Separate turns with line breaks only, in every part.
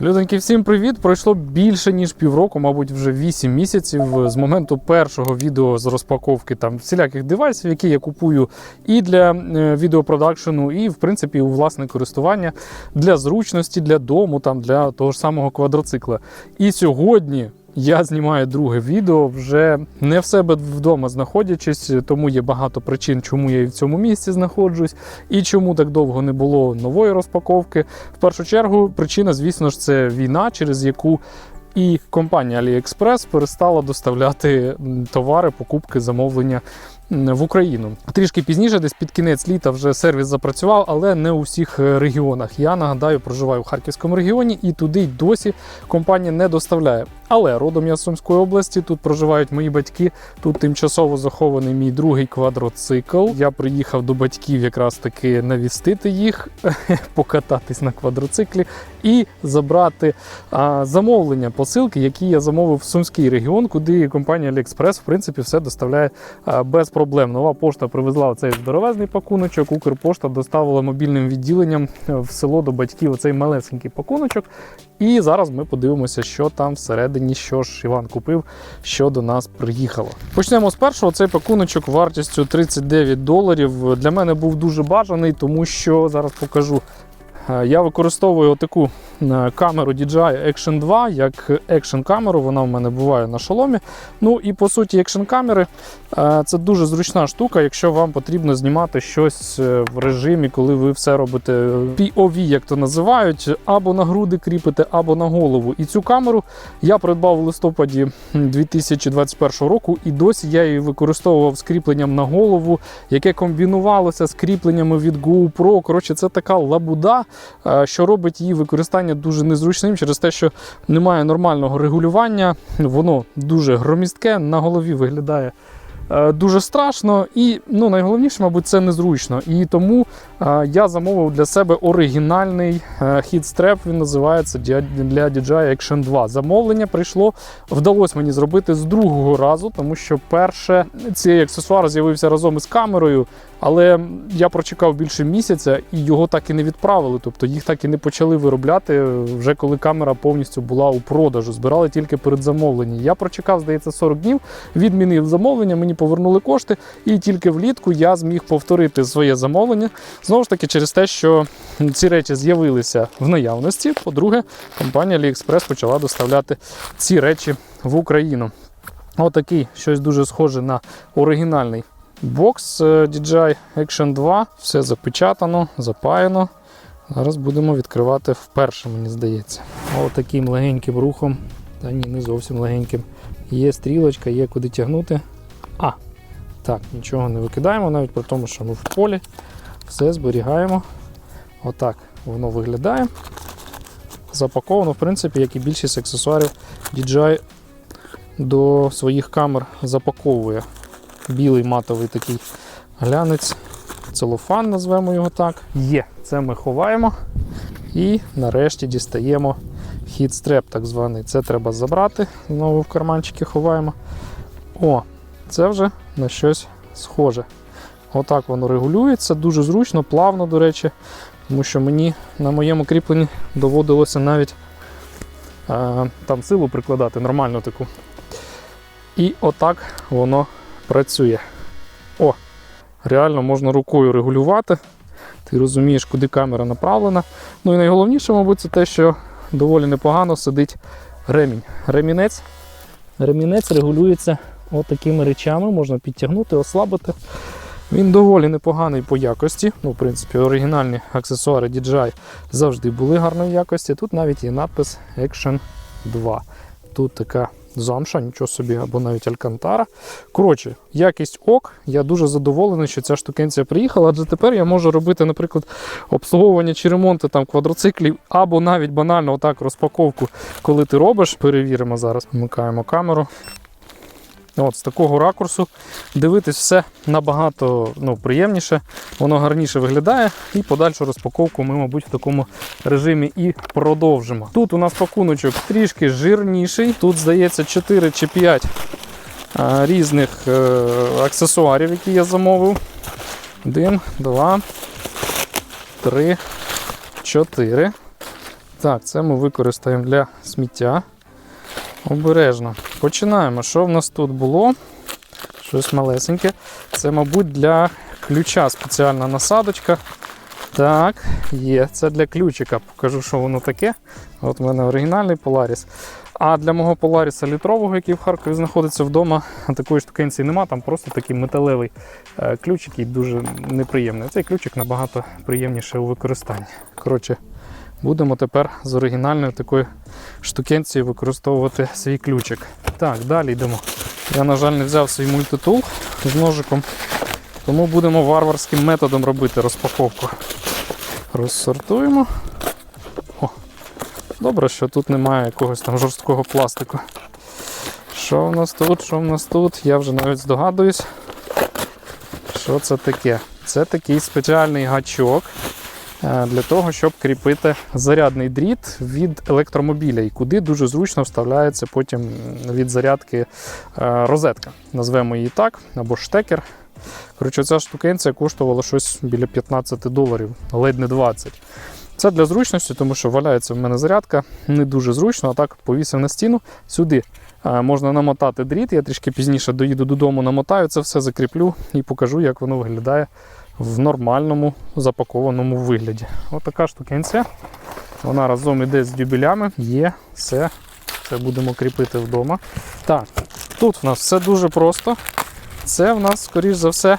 Людоньки, всім привіт! Пройшло більше ніж півроку, мабуть, вже 8 місяців з моменту першого відео з розпаковки там всіляких девайсів, які я купую і для е, відеопродакшену, і в принципі у власне користування для зручності, для дому, там для того ж самого квадроцикла. І сьогодні. Я знімаю друге відео вже не в себе вдома знаходячись, тому є багато причин, чому я і в цьому місці знаходжусь, і чому так довго не було нової розпаковки. В першу чергу, причина, звісно ж, це війна, через яку і компанія AliExpress перестала доставляти товари, покупки, замовлення в Україну. Трішки пізніше, десь під кінець літа, вже сервіс запрацював, але не у всіх е, регіонах. Я нагадаю, проживаю в Харківському регіоні, і туди й досі компанія не доставляє. Але родом я з Сумської області, тут проживають мої батьки. Тут тимчасово захований мій другий квадроцикл. Я приїхав до батьків якраз таки навістити їх, покататись на квадроциклі і забрати а, замовлення, посилки, які я замовив в Сумський регіон, куди компанія AliExpress, в принципі, все доставляє а, без проблем. Нова пошта привезла цей здоровезний пакуночок. Укрпошта доставила мобільним відділенням в село до батьків оцей малесенький пакуночок. І зараз ми подивимося, що там всередині, що ж Іван купив, що до нас приїхало. Почнемо з першого. Цей пакуночок вартістю 39 доларів. Для мене був дуже бажаний, тому що зараз покажу. Е, Я використовую таку камеру DJI Action 2 як екшн камеру. Вона в мене буває на шоломі. Ну і по суті, екшн камери е, це дуже зручна штука, якщо вам потрібно знімати щось е, в режимі, коли ви все робите POV, як то називають, або на груди кріпите, або на голову. І цю камеру я придбав у листопаді 2021 року, і досі я її використовував з кріпленням на голову, яке комбінувалося з кріпленнями від GoPro. Коротше, це така лабуда, е, що робить її використання дуже незручним через те, що немає нормального регулювання. Воно дуже громістке, на голові виглядає. е, Дуже страшно і ну найголовніше, мабуть, це незручно. І тому е, я замовив для себе оригінальний е, хітстреп. Він називається для DJI Action 2. Замовлення прийшло, вдалося мені зробити з другого разу, тому що перше цей аксесуар з'явився разом із камерою, але я прочекав більше місяця і його так і не відправили. Тобто їх так і не почали виробляти вже коли камера повністю була у продажу. Збирали тільки перед замовленням. Я прочекав, здається, 40 днів, відмінив замовлення, мені повернули кошти, і тільки влітку я зміг повторити своє замовлення. Знову ж таки, через те, що ці речі з'явилися в наявності. По-друге, компанія AliExpress почала доставляти ці речі в Україну. Отакий щось дуже схоже на оригінальний бокс DJI Action 2. Все запечатано, запаяно. Зараз будемо відкривати вперше, мені здається. Отаким легеньким рухом. Та ні, не зовсім легеньким. Є стрілочка, є куди тягнути. А, так, нічого не викидаємо, навіть при тому, що ми в полі. Все зберігаємо. Отак воно виглядає. Запаковано, в принципі, як і більшість аксесуарів DJI до своїх камер запаковує. Білий матовий такий глянець, целофан, назвемо його так. Є, це ми ховаємо. І нарешті дістаємо хід-стреп, так званий. Це треба забрати. Знову в карманчики ховаємо. О, це вже на щось схоже. Отак воно регулюється, дуже зручно, плавно, до речі, тому що мені на моєму кріпленні доводилося навіть е, там силу прикладати, нормальну таку. І отак воно працює. О, реально можна рукою регулювати. Ти розумієш, куди камера направлена. Ну і найголовніше, мабуть, це те, що доволі непогано сидить ремінь. Ремінець, ремінець регулюється отакими речами, можна підтягнути, ослабити. Він доволі непоганий по якості. Ну, в принципі, оригінальні аксесуари DJI завжди були гарної якості. Тут навіть є надпис Action 2. Тут така замша, нічого собі, або навіть алькантара. Коротше, якість ок. Я дуже задоволений, що ця штукенція приїхала, адже тепер я можу робити, наприклад, обслуговування чи ремонти там квадроциклів, або навіть банально отак розпаковку, коли ти робиш. Перевіримо зараз. Вмикаємо камеру. От, з такого ракурсу дивитись все набагато ну, приємніше, воно гарніше виглядає. І подальшу розпаковку ми, мабуть, в такому режимі і продовжимо. Тут у нас пакуночок трішки жирніший. Тут, здається, 4 чи 5 а, різних е, аксесуарів, які я замовив. Один, два, три, чотири. Так, це ми використаємо для сміття. Обережно. Починаємо. Що в нас тут було? Щось малесеньке. Це, мабуть, для ключа спеціальна насадочка. Так, є. Це для ключика. Покажу, що воно таке. От в мене оригінальний Polaris. А для мого Polaris літрового, який в Харкові знаходиться вдома, такої штукенції нема. Там просто такий металевий е, ключ, який дуже неприємний. Цей ключик набагато приємніше у використанні. Коротше, будемо тепер з оригінальною такою штукенцією використовувати свій ключик. Так, далі йдемо. Я, на жаль, не взяв свій мультитул з ножиком, тому будемо варварським методом робити розпаковку. Розсортуємо. О, добре, що тут немає якогось там жорсткого пластику. Що в нас тут? Що в нас тут? Я вже навіть здогадуюсь. Що це таке? Це такий спеціальний гачок для того, щоб кріпити зарядний дріт від електромобіля, і куди дуже зручно вставляється потім від зарядки е, розетка. Назвемо її так, або штекер. Коротше, ця штукенція коштувала щось біля 15 доларів, ледь не 20. Це для зручності, тому що валяється в мене зарядка, не дуже зручно, а так повісив на стіну. Сюди е, можна намотати дріт. Я трішки пізніше доїду додому, намотаю це все, закріплю і покажу, як воно виглядає в нормальному запакованому вигляді. Отака штукенція. Вона разом іде з дюбелями. Є все. Це будемо кріпити вдома. Так, тут в нас все дуже просто. Це в нас, скоріш за все,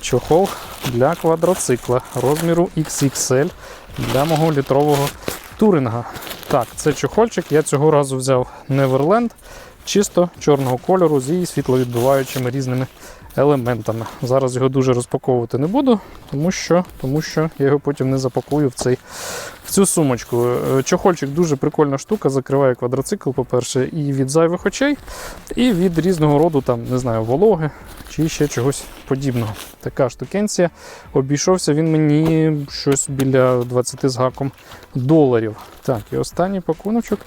чохол для квадроцикла розміру XXL для мого літрового туринга. Так, це чохольчик. Я цього разу взяв Neverland, чисто чорного кольору зі світловідбиваючими різними елементами. Зараз його дуже розпаковувати не буду, тому що, тому що я його потім не запакую в, цей, в цю сумочку. Е, Чохольчик дуже прикольна штука, закриває квадроцикл, по-перше, і від зайвих очей, і від різного роду там, не знаю, вологи чи ще чогось подібного. Така штукенція. Обійшовся він мені щось біля 20 з гаком доларів. Так, і останній пакуночок.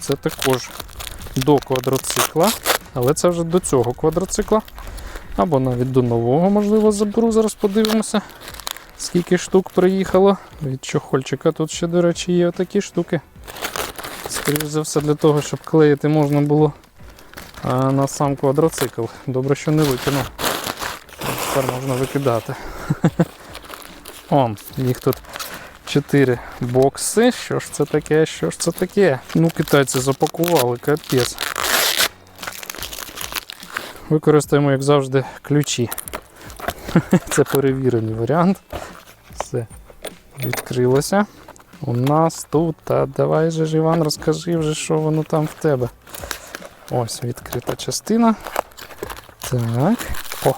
Це також до квадроцикла, але це вже до цього квадроцикла. Або навіть до нового, можливо, заберу. Зараз подивимося, скільки штук приїхало. Від чохольчика тут ще, до речі, є такі штуки. Скоріше за все, для того, щоб клеїти можна було на сам квадроцикл. Добре, що не викинув. Тепер можна викидати. О, їх тут 4 бокси. Що ж це таке? Що ж це таке? Ну, китайці запакували, капець. Використаємо, як завжди, ключі. Це перевірений варіант. Все відкрилося. У нас тут, та давай же Іван, розкажи вже, що воно там в тебе. Ось відкрита частина. Так. О.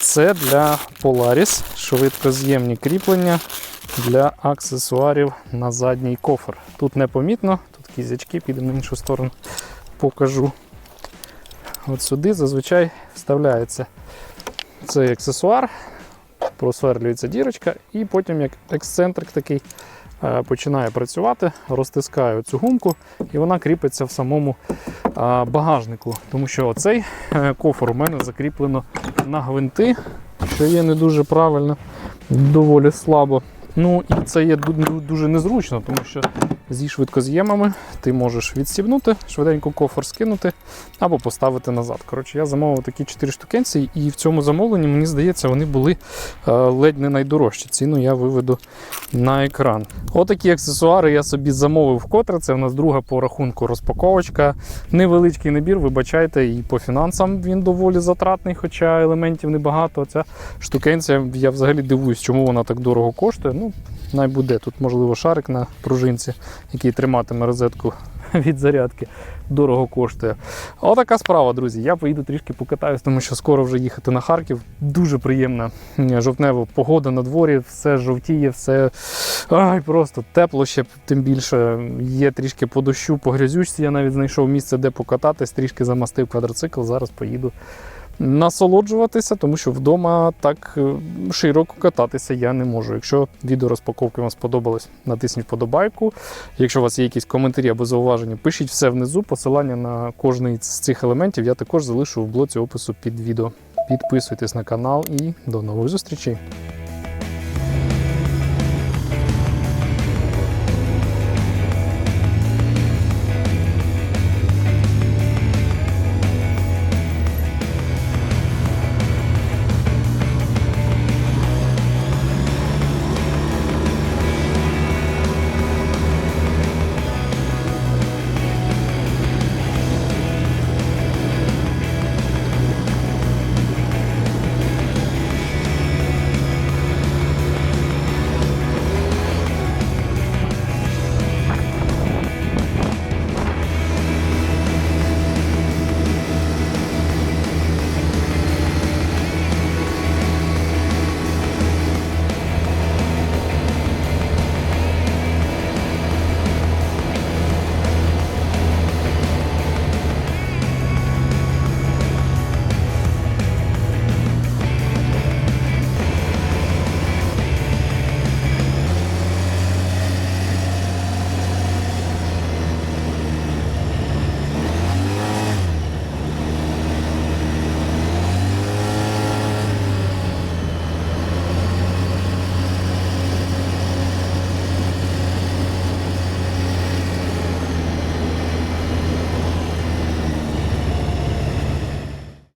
Це для Polaris швидкоз'ємні кріплення для аксесуарів на задній кофр. Тут непомітно, тут кізячки, підемо на іншу сторону, покажу. От сюди зазвичай вставляється цей аксесуар, просверлюється дірочка, і потім як ексцентрик такий е, починає працювати, розтискаю цю гумку, і вона кріпиться в самому е, багажнику. Тому що оцей е, кофр у мене закріплено на гвинти, що є не дуже правильно, доволі слабо. Ну і це є дуже незручно, тому що зі швидкоз'ємами ти можеш відстібнути, швиденько кофр скинути або поставити назад. Коротше, я замовив такі 4 штукенці, і в цьому замовленні, мені здається, вони були е, ледь не найдорожчі. Ціну я виведу на екран. Отакі аксесуари я собі замовив вкотре. Це в нас друга по рахунку розпаковочка. Невеличкий набір, вибачайте, і по фінансам він доволі затратний, хоча елементів небагато. Ця штукенція, я взагалі дивуюсь, чому вона так дорого коштує. Ну, най буде. Тут, можливо, шарик на пружинці, який триматиме розетку від зарядки. Дорого коштує. Отака справа, друзі. Я поїду трішки покатаюсь, тому що скоро вже їхати на Харків. Дуже приємна жовтнева погода на дворі, все жовтіє, все ай, просто тепло ще тим більше. Є трішки по дощу, по грязючці. Я навіть знайшов місце, де покататись, трішки замастив квадроцикл. Зараз поїду насолоджуватися, тому що вдома так е, широко кататися я не можу. Якщо відео розпаковки вам сподобалось, натисніть вподобайку. Якщо у вас є якісь коментарі або зауваження, пишіть все внизу. Посилання на кожний з цих елементів я також залишу в блоці опису під відео. Підписуйтесь на канал і до нових зустрічей.